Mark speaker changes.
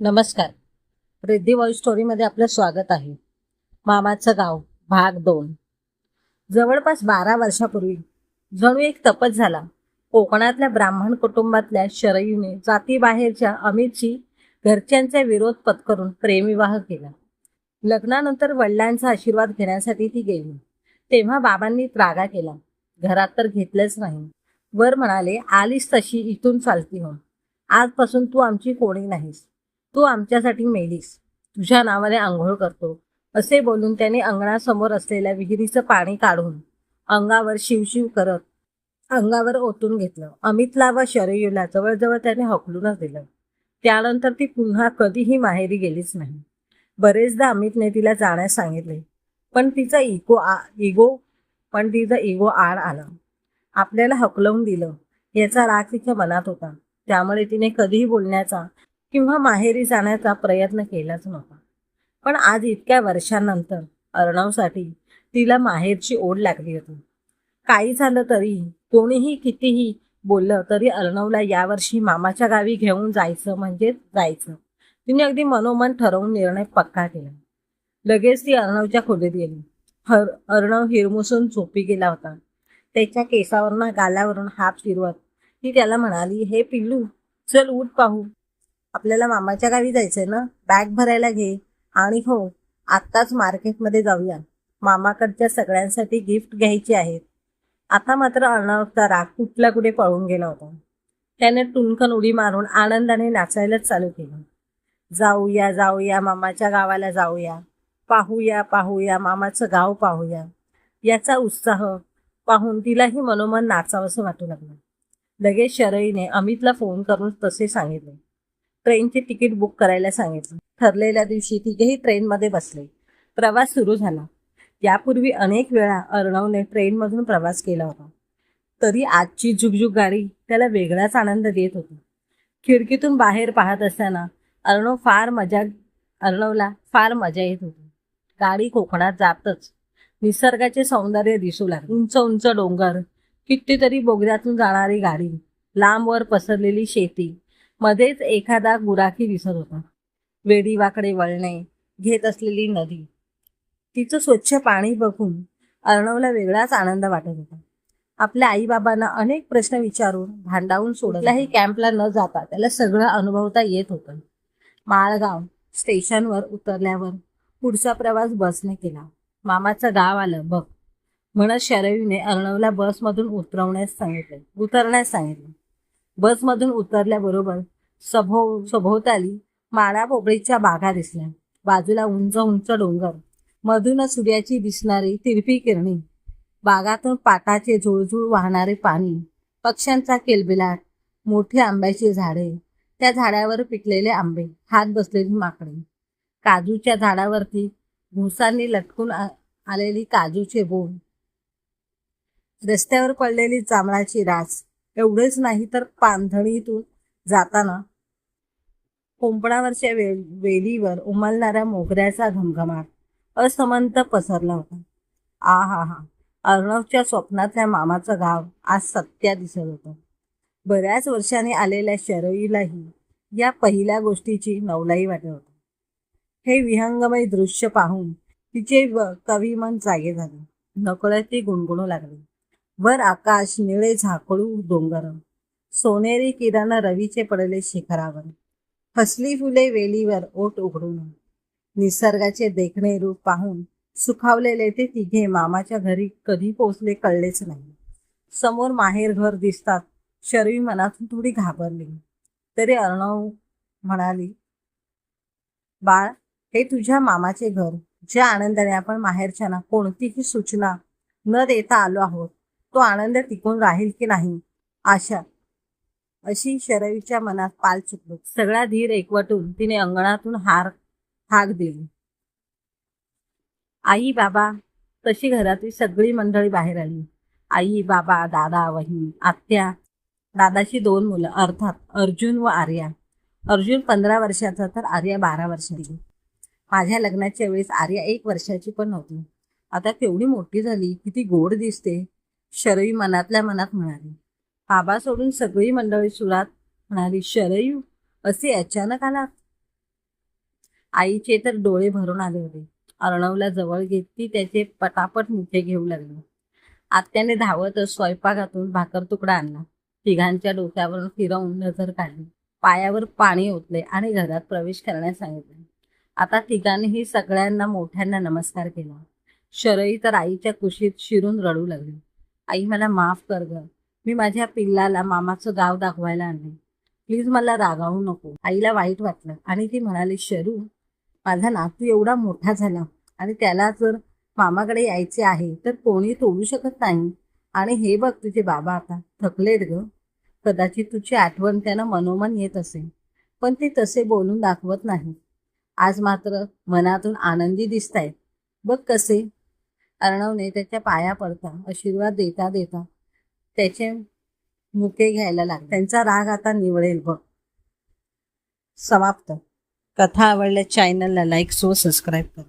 Speaker 1: नमस्कार. रिद्धी वॉइस स्टोरीमध्ये आपलं स्वागत आहे. मामाचं गाव भाग दोन. जवळपास बारा वर्षापूर्वी जणू एक तपच झाला. कोकणातल्या ब्राह्मण कुटुंबातल्या शरयूने जातीबाहेरच्या अमितशी घरच्यांचा विरोध पत्करून प्रेमविवाह केला. लग्नानंतर वडिलांचा आशीर्वाद घेण्यासाठी ती गेली. तेव्हा बाबांनी त्रागा केला. घरात तर घेतलंच नाही. वर म्हणाले आलीस तशी इथून चालती हो. आजपासून तू आमची कोणी नाहीस. तू आमच्यासाठी मेलीस. तुझ्या नावाने आंघोळ करतो. असे बोलून त्याने अंगणासमोर असलेल्या विहिरीचं पाणी काढून अंगावर शिवशिव करत अंगावर ओतून घेतलं. अमितला व शरयूला जवळजवळ त्याने हकलूनच दिलं. त्यानंतर ती पुन्हा कधीही माहेरी गेलीच नाही. बरेचदा अमितने तिला जाण्यास सांगितले पण तिचा इगो आ इगो पण तिचा इगो आड आला. आपल्याला हकलवून दिलं. याचा राग तिच्या मनात होता. त्यामुळे तिने कधीही बोलण्याचा किंवा माहेरी जाण्याचा प्रयत्न केलाच नव्हता. पण आज इतक्या वर्षांनंतर अर्णवसाठी तिला माहेरची ओढ लागली होती. काही झालं तरी कोणीही कितीही बोललं तरी अर्णवला यावर्षी मामाच्या गावी घेऊन जायचं म्हणजे जायचं. तिने अगदी मनोमन ठरवून निर्णय पक्का केला. लगेच ती अर्णवच्या खोलीत गेली. हर अर्णव हिरमुसून झोपी गेला होता. त्याच्या केसावरनं गालावरून हात फिरवत ती त्याला म्हणाली हे पिल्लू चल उठ पाहू. आपल्याला मामाच्या गावी जायचंय ना? बॅग भरायला घे. आणि हो आत्ताच मार्केटमध्ये जाऊया. मामाकडच्या सगळ्यांसाठी गिफ्ट घ्यायची आहेत. आता मात्र अर्णवचा राग कुठला कुठे पळून गेला होता. त्याने टुनकन उडी मारून आनंदाने नाचायलाच चालू केलं. जाऊया जाऊया मामाच्या गावाला जाऊया. पाहूया पाहूया मामाचं गाव पाहूया. याचा उत्साह पाहून तिलाही मनोमन नाचावंसं वाटू लागलं. लगेच शरईने अमितला फोन करून तसे सांगितले. ट्रेनचे तिकीट बुक करायला सांगितलं. ठरलेल्या दिवशी तिघेही ट्रेनमध्ये बसले. प्रवास सुरू झाला. यापूर्वी अनेक वेळा अर्णवने ट्रेनमधून प्रवास केला होता. तरी आजची झुकझुक गाडी त्याला वेगळाच आनंद देत होती. खिडकीतून बाहेर पाहत असताना अर्णव फार मजा अर्णवला फार मजा येत होती. गाडी कोकणात जातच. निसर्गाचे सौंदर्य दिसू लागले. उंच उंच डोंगर कितीतरी बोगद्यातून जाणारी गाडी लांबवर पसरलेली शेती मध्येच एखादा गुराखी दिसत होता. वेडीवाकडे वळणे घेत असलेली नदी. तिचं स्वच्छ पाणी बघून अर्णवला वेगळाच आनंद वाटत होता. आपल्या आईबाबांना अनेक प्रश्न विचारून भांडावून सोडलाही कॅम्पला न जाता त्याला सगळं अनुभवता येत होतं. माळगाव स्टेशनवर उतरल्यावर पुढचा प्रवास बसने केला. मामाचं गाव आलं बघ. म्हणत शरयूने अर्णवला बसमधून उतरवण्यास सांगितले. उतरण्यास सांगितले. बसमधून उतरल्याबरोबर सभो सभोवताली माळा पोपळीच्या बागा दिसल्या. बाजूला उंच उंच डोंगर. मधून सूर्याची दिसणारी तिरपी किरणी. बागातून पाटाचे झुळझुळ वाहणारे पाणी. पक्ष्यांचा केलबिलाट. मोठी आंब्याची झाडे. त्या झाडावर पिकलेले आंबे. हात बसलेली माकडे. काजूच्या झाडावरती भुसांनी लटकून आलेली काजूचे बोंड रस्त्यावर पडलेली जांभळाची रास. एवढेच नाही तर पांधणीतून जाताना कोंपणावरच्या वे वेलीवर उमलणाऱ्या मोगऱ्याचा घमघमाट असमंत पसरला होता. आ हा हा अर्णवच्या स्वप्नातल्या मामाचं गाव आज सत्या दिसत होतं. बऱ्याच वर्षांनी आलेल्या शरईलाही या पहिल्या गोष्टीची नवलाई वाटत होती. हे विहंगमय दृश्य पाहून तिचे कवी कविमन जागे झाले. नकळत ती गुणगुणू लागली. वर आकाश निळे झाकळू डोंगर. सोनेरी किरण रवीचे पडले शिखरावर. हसली फुले वेलीवर ओट उघडून. निसर्गाचे देखणे रूप पाहून सुखावलेले ते तिघे मामाच्या घरी कधी पोचले कळलेच नाही. समोर माहेर घर दिसतात. शरवी मनातून थोडी घाबरली. तरी अर्णव म्हणाली बाळ हे तुझ्या मामाचे घर. ज्या आनंदाने आपण माहेरच्यांना कोणतीही सूचना न देता आलो आहोत तो आनंद टिकून राहील की नाही? आशा. अशी शरवीच्या मनात पाल चुकलो. सगळा धीर एकवटून तिने अंगणातून हार हाक दिली. आई बाबा तशी घरातली सगळी मंडळी बाहेर आली. आई बाबा दादा वही आत्या दादाची दोन मुलं अर्थात अर्जुन व आर्या. अर्जुन पंधरा वर्षाचा तर आर्या बारा वर्षाची. माझ्या लग्नाच्या वेळेस आर्या एक वर्षाची पण नव्हती. आता केवढी मोठी झाली किती गोड दिसते. शरयू मनातल्या मनात म्हणाली. बाबा सोडून सगळी मंडळी सुरात म्हणाली शरयू असे अचानक आला आईचे तर डोळे भरून आले होते. अर्णवला जवळ घेत ती त्याचे पटापट मुठे घेऊ लागली. आत्याने धावत स्वयंपाकातून भाकर तुकडा आणला. तिघांच्या डोक्यावरून फिरवून नजर काढली. पायावर पाणी ओतले आणि घरात प्रवेश करण्यास सांगितले. आता तिघांनीही सगळ्यांना मोठ्यांना नमस्कार केला. शरई तर आईच्या कुशीत शिरून रडू लागली. आई मला माफ कर ग. मी माझ्या पिल्लाला मामाचं गाव दाखवायला आणले प्लीज मला रागावू नको. आईला वाईट वाटलं आणि ती म्हणाली शरू माझा नातू एवढा मोठा झाला आणि त्याला जर मामाकडे यायचे आहे तर कोणी तोडू शकत नाही. आणि हे बघ तुझे बाबा आता. थकलेत ग. कदाचित तुझी आठवण त्यांना मनोमन येत असे पण ते तसे बोलून दाखवत नाही आज मात्र मनातून आनंदी दिसतायत. बघ कसे अर्णवने त्याच्या पाया पडता आशीर्वाद देता देता त्याचे मुके घ्यायला लागले. त्यांचा राग आता निवळेल बघ. समाप्त. कथा आवडल्या चॅनलला लाईक सो सबस्क्राईब कर.